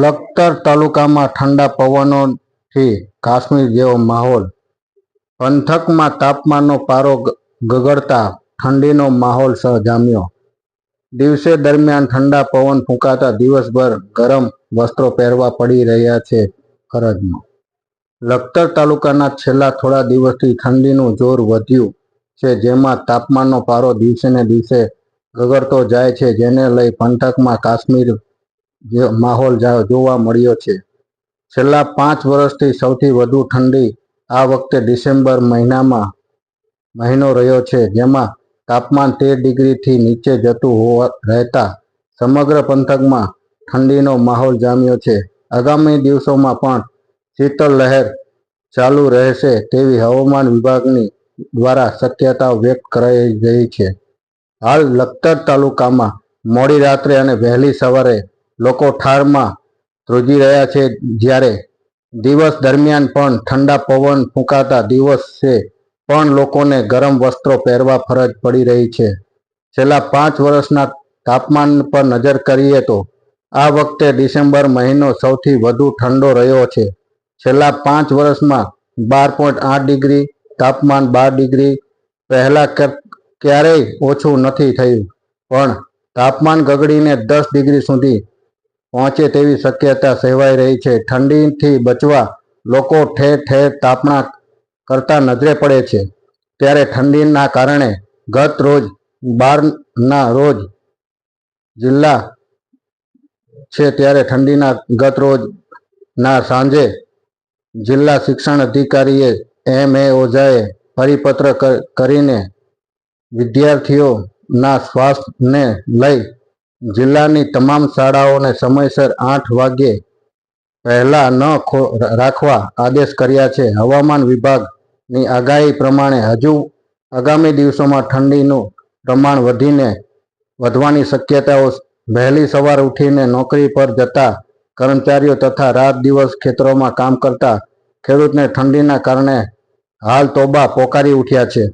લખતર તાલુકામાં ઠંડા પવનોથી કાશ્મીર જેવો માહોલ. પંથકમાં તાપમાનનો પારો ગગડતા ઠંડીનો માહોલ સહજામ્યો દિવસે દરમિયાન ઠંડા પવન ફૂંકાતા દિવસભર ગરમ વસ્ત્રો પહેરવા પડી રહ્યા છે ફરજમાં લખતર તાલુકાના છેલ્લા થોડા દિવસથી ઠંડીનું જોર વધ્યું છે, જેમાં તાપમાનનો પારો દિવસે ને દિવસે ગગડતો જાય છે, જેને લઈ પંથકમાં કાશ્મીર માહોલ જોવા મળ્યો છે. છેલ્લા પાંચ વર્ષથી સૌથી વધુ ઠંડી આ વખતે ડિસેમ્બર મહિનામાં મહિનો રહ્યો છે, જેમાં તાપમાન તેર ડિગ્રીથી નીચે જતું હોવા રહેતા સમગ્ર પંથકમાં ઠંડીનો માહોલ જામ્યો છે. આગામી દિવસોમાં પણ શીતલ લહેર ચાલુ રહેશે તેવી હવામાન વિભાગની દ્વારા શક્યતા વ્યક્ત કરાઈ રહી છે. હાલ લખતર તાલુકામાં મોડી રાત્રે અને વહેલી સવારે લોકો ઠારમાં ધ્રુજી રહ્યા છે જ્યારે દિવસ દરમિયાન પણ ઠંડા પવન ફૂંકાતા દિવસે પણ લોકોને ગરમ વસ્ત્રો પહેરવા ફરજ પડી રહી છે. છેલ્લા પાંચ વર્ષના તાપમાન પર નજર કરીએ તો આ વખતે ડિસેમ્બર મહિનો સૌથી વધુ ઠંડો રહ્યો છે. છેલ્લા પાંચ વર્ષમાં બાર પોઈન્ટ આઠ ડિગ્રી, તાપમાન બાર ડિગ્રી, પહેલા ક્યારેય ઓછું નથી થયું. પણ તાપમાન ગગડીને દસ ડિગ્રી સુધી પહોંચે તેવી શક્યતા સેવાઈ રહી છે. ઠંડીથી બચવા લોકો ઠેર ઠેર તાપણા કરતા નજરે પડે છે. ત્યારે ઠંડીના કારણે ગત રોજ બારના રોજ જિલ્લા છે ત્યારે ઠંડીના ગત રોજના સાંજે જિલ્લા શિક્ષણ અધિકારીએ એમ એ ઓઝાએ પરિપત્ર કરીને વિદ્યાર્થીઓના સ્વાસ્થ્યને લઈ જિલ્લાની તમામ શાળાઓને સમયસર આઠ વાગ્યે પહેલા ન રાખવા આદેશ કર્યા છે. હવામાન વિભાગની આગાહી પ્રમાણે હજુ આગામી દિવસોમાં ઠંડીનું પ્રમાણ વધીને વધવાની શક્યતાઓ વહેલી સવાર ઉઠીને નોકરી પર જતા કર્મચારીઓ તથા રાત દિવસ ખેતરોમાં કામ કરતા ખેડૂતને ઠંડીના કારણે હાલ તોબા પોકારી ઉઠ્યા છે.